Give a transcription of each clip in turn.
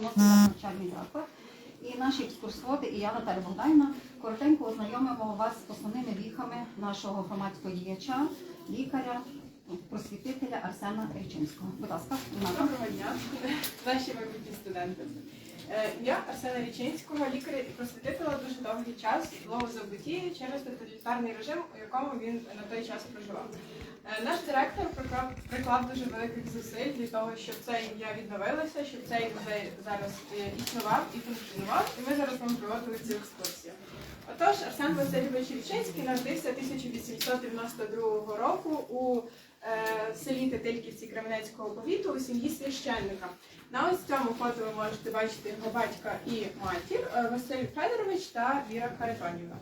поносить наш навчальний заклад. І наші екскурсоводи, і я, Наталя Богдайна, коротенько ознайомимо вас з основними віхами нашого громадського діяча, лікаря, просвітителя Арсена Річинського. Будь ласка, Доброго дня, наші майбутні студенти. Е, Я Арсена Річинського, лікаря і просвітителя дуже довгий час забутті через тоталітарний режим, у якому він на той час проживав. Е, Наш директор приклав, приклав дуже великих зусиль для того, щоб це ім'я відновилося, щоб цей музей зараз е, існував і функціонував, і ми зараз вам проводили цю екскурсію. Отож, Арсен Васильович Річинський народився 1892 року у е, селі Тетильківці Кременецького повіту у сім'ї священника. На ось цьому фото ви можете бачити його батька і матір е, Василь Федорович та Віра Харитонівна.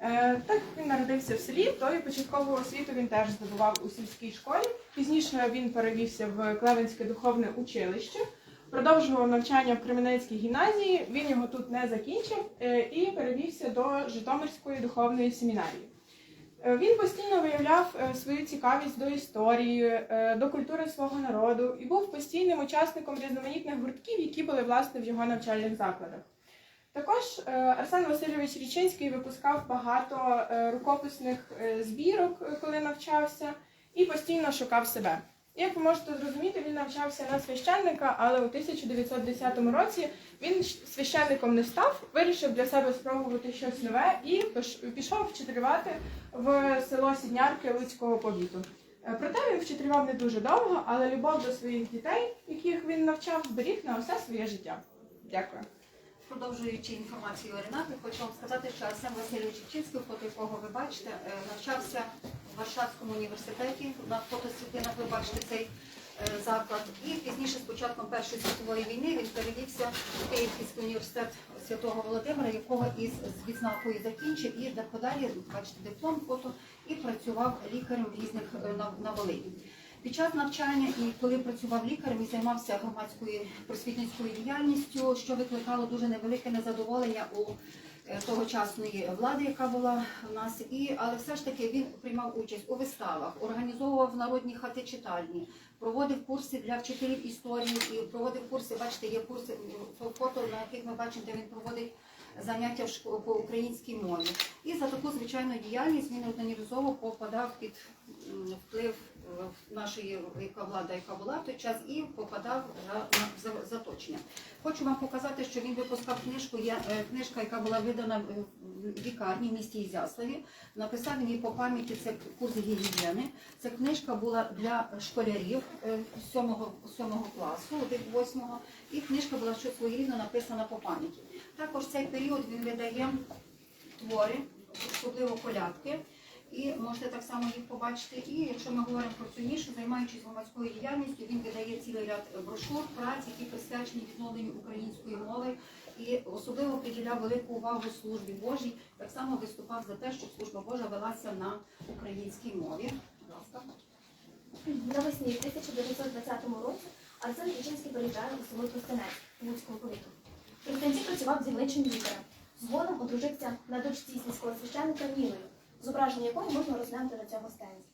Е, Так як він народився в селі, то і початкову освіту він теж здобував у сільській школі. Пізніше він перевівся в Клевенське духовне училище, продовжував навчання в Кременецькій гімназії. Він його тут не закінчив і перевівся до Житомирської духовної семінарії. Е, Він постійно виявляв е, свою цікавість до історії, е, до культури свого народу і був постійним учасником різноманітних гуртків, які були власне в його навчальних закладах. Також Арсен Васильович Річинський випускав багато рукописних збірок, коли навчався, і постійно шукав себе. Як ви можете зрозуміти, він навчався на священника, але у 1910 році він священником не став, вирішив для себе спробувати щось нове і пішов вчителювати в село Сіднярки Луцького повіту. Е, Проте він вчителював не дуже довго, але любов до своїх дітей, яких він навчав, зберіг на усе своє життя. Дякую. Продовжуючи інформацію Ренати, хочу вам сказати, що Арсен Васильович Чичинський, фото якого ви бачите, е, навчався в Варшавському університеті. На фотосвітлинах ви бачите цей е, заклад. І пізніше, з початком Першої світової війни, він перевівся в Київський університет Святого Володимира, якого із відзнакою закінчив, і подалі, бачите, диплом, фото, і працював лікарем різних е, на, на Волині. Під час навчання і коли працював лікарем і займався громадською просвітницькою діяльністю, що викликало дуже невелике незадоволення у е, тогочасної влади, яка була в нас, і але все ж таки він приймав участь у виставах, організовував народні хати читальні, проводив курси для вчителів історії і проводив курси. Бачите, є курси фото, на яких ми бачимо, де він проводить заняття по українській мові. І за таку звичайну діяльність він неодноразово попадав під вплив нашої яка влада, яка була в той час, і попадав на заточення. Хочу вам показати, що він випускав книжку. Є е, книжка, яка була видана е, в лікарні в місті Ізяславі. Написав він її по пам'яті. Це курс гігієни. Ця книжка була для школярів 7, 7 класу, 8 і книжка була що своєрідно написана по пам'яті. Також цей період він видає твори, особливо колядки. І можете так само їх побачити. І якщо ми говоримо про цю нішу, займаючись громадською діяльністю, він видає цілий ряд брошур, праць, які присвячені відновленню української мови, і особливо приділяв велику увагу службі Божій. Так само виступав за те, щоб служба Божа велася на українській мові. Будь ласка. Навесні в 1920 році Арсен Річинський переїжджає у село Тростянець Луцького повіту. Тростянці працював дільничим лікарем. Згодом одружився на дочці сільського священника Мілою, зображення якої можна розглянути на цьому стенді.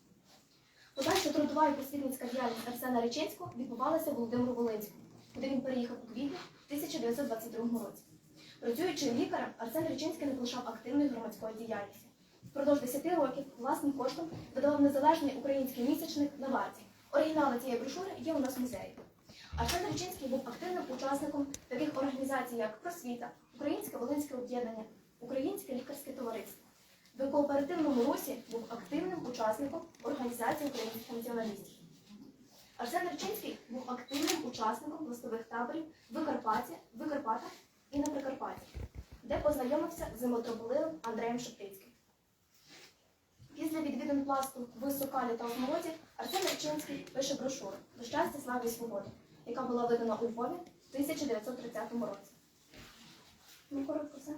Подальша трудова і просвітницька діяльність Арсена Річинського відбувалася в Володимиру Волинському, куди він переїхав у квітні в 1922 році. Працюючи лікарем, Арсен Річинський не полишав активної громадської діяльності. Впродовж 10 років власним коштом видавав незалежний український місячник на варті. Оригінали цієї брошури є у нас в музеї. Арсен Речинський був активним учасником таких організацій, як Просвіта, Українське Волинське об'єднання, Українське лікарське товариство. В кооперативному русі був активним учасником організації українських націоналістів. Арсен Речинський був активним учасником пластових таборів в Карпаті, в Карпатах і на Прикарпатті, де познайомився з митрополитом Андреєм Шептицьким. Після відвідин пласту в Сокалі та Осмолоді Арсен Речинський пише брошуру «До щастя, слави і свободи», яка була видана у Львові в 1930 році. Ну, коротко все.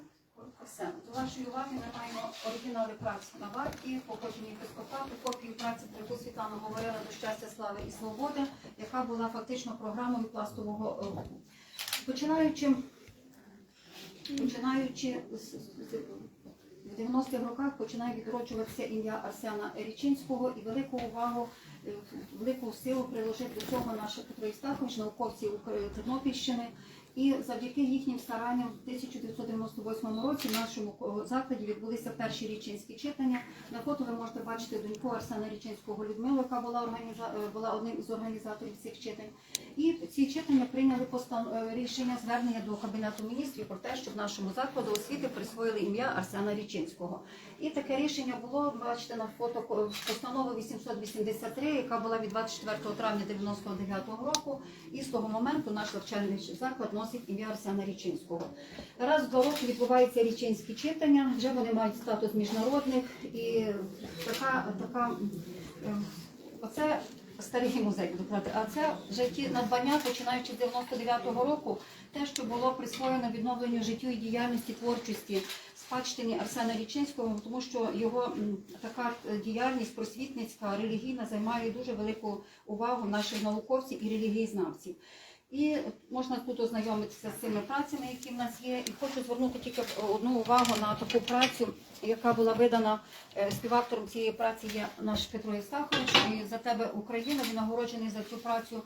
Все. До вашої уваги ми маємо оригінали праць на варті, походження епископату, копію праці, про яку Світлана говорила до щастя, слави і свободи, яка була фактично програмою пластового руху. Починаючи, починаючи в 90-х роках починає відроджуватися ім'я Арсена Річинського і велику увагу, е, велику силу приложив до цього наш Петро Істахович, науковці Ук- Тернопільщини. І завдяки їхнім старанням в 1998 році в нашому закладі відбулися перші річинські читання. На фото ви можете бачити доньку Арсена Річинського Людмилу, яка була, організа... е, була одним із організаторів цих читань. І ці читання прийняли постан... е, рішення звернення до Кабінету міністрів про те, щоб нашому закладу освіти присвоїли ім'я Арсена Річинського. І таке рішення було, бачите, на фото постанови 883, яка була від 24 травня 99 року. І з того моменту наш навчальний заклад носить ім'я Арсена Річинського. Раз в два роки відбуваються річинські читання, вже вони мають статус міжнародних і така, така е, оце старий музей, буду а це вже ті надбання, починаючи з 99-го року, те, що було присвоєно відновленню життю і діяльності творчості спадщині Арсена Річинського, тому що його така е, діяльність просвітницька, релігійна займає дуже велику увагу наших науковців і релігієзнавців. І можна тут ознайомитися з цими працями, які в нас є. І хочу звернути тільки одну увагу на таку працю, яка була видана е, співавтором цієї праці є наш Петро Єстахович. І за тебе Україна він нагороджений за цю працю.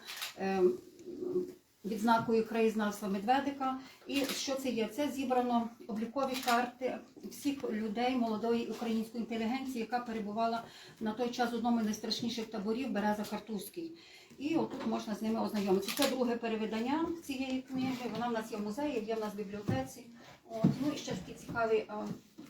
Відзнакою краєзнавства Медведика. І що це є? Це зібрано облікові карти всіх людей молодої української інтелігенції, яка перебувала на той час в одному з найстрашніших таборів Береза Картузький. І отут можна з ними ознайомитися. Це друге перевидання цієї книги. Вона в нас є в музеї, є в нас в бібліотеці. От. Ну і ще такий цікавий,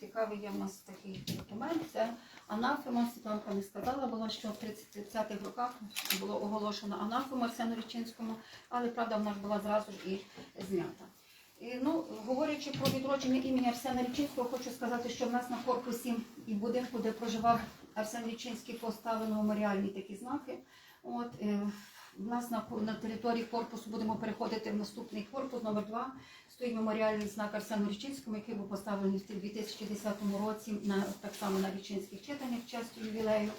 цікавий є в нас такий документ. Це анафема. Світланка не сказала, була, що в 30-х роках було оголошено анафема Арсену Річинському, але правда вона ж була зразу ж і знята. І, ну, говорячи про відродження імені Арсена Річинського, хочу сказати, що в нас на корпусі і будинку, де проживав Арсен Річинський, поставлено меморіальні такі знаки. От, е, нас на, території корпусу будемо переходити в наступний корпус, номер 2 стоїть меморіальний знак Арсену Річинському, який був поставлений в 2010 році на, так само на Річинських читаннях в честь ювілею.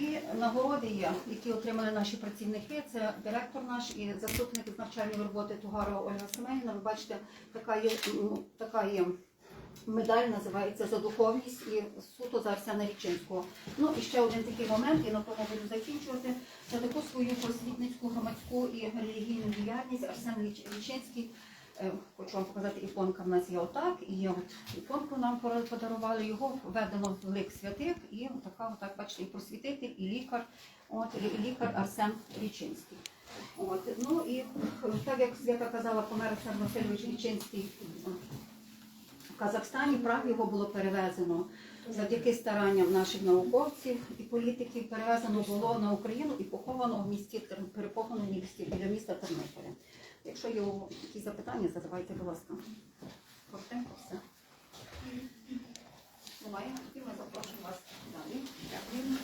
І нагороди є, які отримали наші працівники. Це директор наш і заступник з навчальної роботи Тугарова Ольга Семенівна. Ви бачите, така є, така є медаль, називається за духовність і суто за Арсена Річинського. Ну і ще один такий момент, і на тому буду закінчувати. За таку свою просвітницьку, громадську і релігійну діяльність Арсен Річинський. е, Хочу вам показати, іконка в нас є отак, і от іконку нам подарували, його введено в лик святих, і така, отак, бачите, і просвітитель, і лікар, от, і лікар Арсен Річинський. От, ну і е, так як Свята казала, помер Арсен Васильович Річинський Казахстані прав його було перевезено завдяки старанням наших науковців і політиків. Перевезено було на Україну і поховано в місті перепоховано в місті біля міста Тернополя. Якщо є якісь запитання, задавайте, будь ласка. Коротенько все. Немає, і ми запрошуємо вас далі. Дякую.